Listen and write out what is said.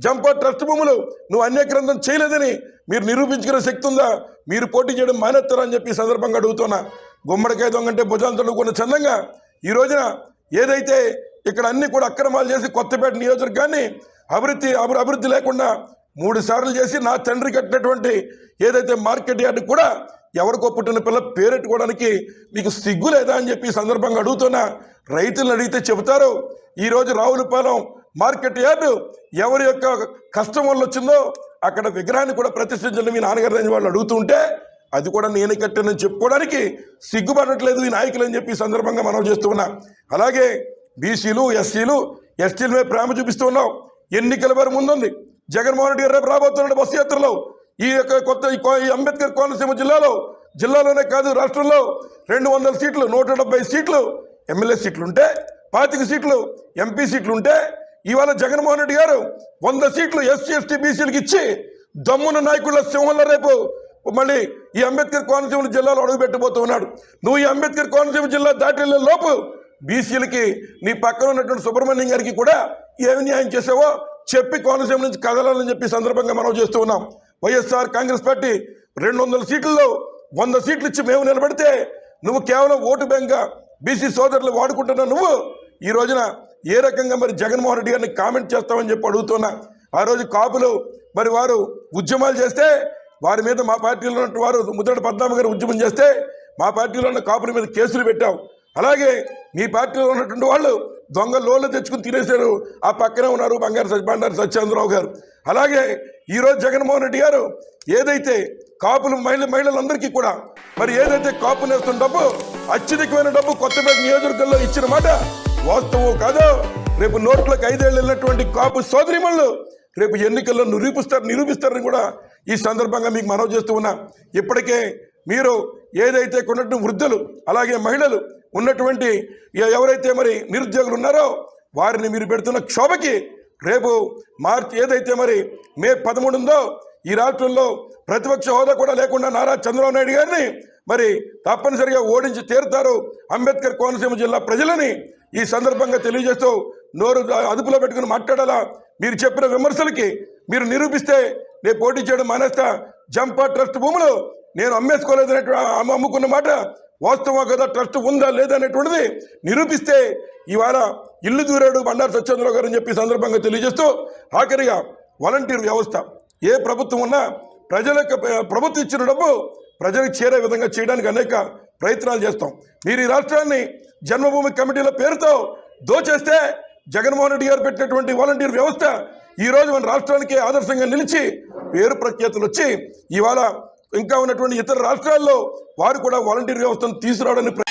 Zampa trust భూములు. నువ్వు అన్యగ్రంథం చేయలేదని మీరు నిరూపించుకునే శక్తి ఉందా? మీరు పోటీ చేయడం మానేస్తారని చెప్పి సందర్భంగా అడుగుతున్నా. గుమ్మడికాయ దొంగంటే భుజాలు తొడుగుకున్న చందంగా ఈ రోజున ఏదైతే ఇక్కడ అన్ని కూడా అక్రమాలు చేసి కొత్తపేట నియోజకవర్గాన్ని అభివృద్ధి అభి- అభివృద్ధి లేకుండా మూడు సార్లు చేసి నా తండ్రి కట్టినటువంటి ఏదైతే మార్కెట్ యార్డు కూడా ఎవరికో పుట్టిన పిల్ల పేరెట్టుకోవడానికి మీకు సిగ్గు లేదా అని చెప్పి సందర్భంగా అడుగుతున్నా. రైతులను అడిగితే చెబుతారు. ఈరోజు రావులపాలెం మార్కెట్ యార్డు ఎవరి యొక్క కష్టం వల్ల వచ్చిందో అక్కడ విగ్రహాన్ని కూడా ప్రతిష్ఠించండి మీ నాన్నగారు అని వాళ్ళు అడుగుతుంటే అది కూడా నేనే కట్టానని చెప్పుకోవడానికి సిగ్గుపడట్లేదు ఈ నాయకులు అని చెప్పి సందర్భంగా మనం చేస్తూ ఉన్నాం. అలాగే బీసీలు ఎస్సీలు ఎస్టీల మీద ప్రేమ చూపిస్తూ ఉన్నాం. ఎన్నికల వారి ముందుంది. జగన్మోహన్ రెడ్డి గారు రేపు రాబోతున్నాడు బస్సు యాత్రలో. ఈ యొక్క కొత్త ఈ కో- ఈ అంబేద్కర్ కోనసీమ జిల్లాలో జిల్లాలోనే కాదు రాష్ట్రంలో రెండు వందల సీట్లు నూట డెబ్బై సీట్లు ఎమ్మెల్యే సీట్లు ఉంటే పాతిక సీట్లు ఎంపీ సీట్లు ఉంటే ఇవాళ జగన్మోహన్ రెడ్డి గారు వంద సీట్లు ఎస్సీ ఎస్టీ బీసీలకు ఇచ్చి దమ్మున నాయకుల సింహంలో రేపు మళ్ళీ ఈ అంబేద్కర్ కోనసీమ జిల్లాలో అడుగుపెట్టబోతూ ఉన్నాడు. నువ్వు ఈ అంబేద్కర్ కోనసీమ జిల్లా దాటి వెళ్ళే లోపు బీసీలకి నీ పక్కన ఉన్నటువంటి సుబ్రహ్మణ్యం గారికి కూడా ఏమి న్యాయం చేసావో చెప్పి కోనసీమ నుంచి కదలాలని చెప్పి సందర్భంగా మనం చేస్తూ ఉన్నాం. వైఎస్ఆర్ కాంగ్రెస్ పార్టీ రెండు వందల సీట్లలో వంద సీట్లు ఇచ్చి మేము నిలబడితే నువ్వు కేవలం ఓటు బ్యాంక్గా బీసీ సోదరులు వాడుకుంటున్న నువ్వు ఈ రోజున ఏ రకంగా మరి జగన్మోహన్ రెడ్డి గారిని కామెంట్ చేస్తామని చెప్పి అడుగుతున్నా. ఆ రోజు కాపులు మరి వారు ఉద్యమాలు చేస్తే వారి మీద మా పార్టీలో ఉన్నటువంటి వారు ముద్రడ పద్మనాభ గారు ఉద్యమం చేస్తే మా పార్టీలో ఉన్న కాపుల మీద కేసులు పెట్టాం. అలాగే మీ పార్టీలో ఉన్నటువంటి వాళ్ళు దొంగ లోన్లు తెచ్చుకుని తినేశారు. ఆ పక్కనే ఉన్నారు బంగారు సత్యభాండారు సత్యేంద్రరావు గారు. అలాగే ఈరోజు జగన్మోహన్ రెడ్డి గారు ఏదైతే కాపులు మహిళ మహిళలందరికీ కూడా మరి ఏదైతే కాపు నేస్తున్న డబ్బు అత్యధికమైన డబ్బు కొత్తపేట నియోజకవర్గంలో ఇచ్చిన మాట వాస్తవం కాదు రేపు నోట్లకు ఐదేళ్ళు వెళ్ళినటువంటి కాపు సోదరిమళ్ళు రేపు ఎన్నికల్లో నిరూపిస్తారు నిరూపిస్తారని కూడా ఈ సందర్భంగా మీకు మనవి చేస్తూ ఉన్నా. ఇప్పటికే మీరు ఏదైతే కొన్నట్టు వృద్ధులు అలాగే మహిళలు ఉన్నటువంటి ఎవరైతే మరి నిరుద్యోగులు ఉన్నారో వారిని మీరు పెడుతున్న క్షోభకి రేపు మార్చి ఏదైతే మరి మే పదమూడు ఉందో ఈ రాష్ట్రంలో ప్రతిపక్ష హోదా కూడా లేకుండా నారా చంద్రబాబు నాయుడు గారిని మరి తప్పనిసరిగా ఓడించి తీరుతారు అంబేద్కర్ కోనసీమ జిల్లా ప్రజలని ఈ సందర్భంగా తెలియజేస్తూ నోరు అదుపులో పెట్టుకుని మాట్లాడాలా? మీరు చెప్పిన విమర్శలకి మీరు నిరూపిస్తే నేను పోటీ చేయడం మానేస్తా. జంపా ట్రస్ట్ భూములు నేను అమ్మేసుకోలేదనేటువంటి అమ్ముకున్న మాట వాస్తవం కదా? ట్రస్ట్ ఉందా లేదా అనేటువంటిది నిరూపిస్తే ఇవాళ ఇల్లు దూరాడు బండారు సత్యేంద్రరావు గారు అని చెప్పి సందర్భంగా తెలియజేస్తూ ఆఖరిగా వాలంటీర్ వ్యవస్థ ఏ ప్రభుత్వం ఉన్నా ప్రజల ప్రభుత్వం ఇచ్చిన డబ్బు ప్రజలకు చేరే విధంగా చేయడానికి అనేక ప్రయత్నాలు చేస్తాం. మీరు ఈ రాష్ట్రాన్ని జన్మభూమి కమిటీల పేరుతో దోచేస్తే జగన్మోహన్ రెడ్డి గారు పెట్టినటువంటి వాలంటీర్ వ్యవస్థ ఈ రోజు మన రాష్ట్రానికి ఆదర్శంగా నిలిచి పేరు ప్రఖ్యాతులు వచ్చి ఇవాళ ఇంకా ఉన్నటువంటి ఇతర రాష్ట్రాల్లో వారు కూడా వాలంటీర్ వ్యవస్థను తీసుకురావడానికి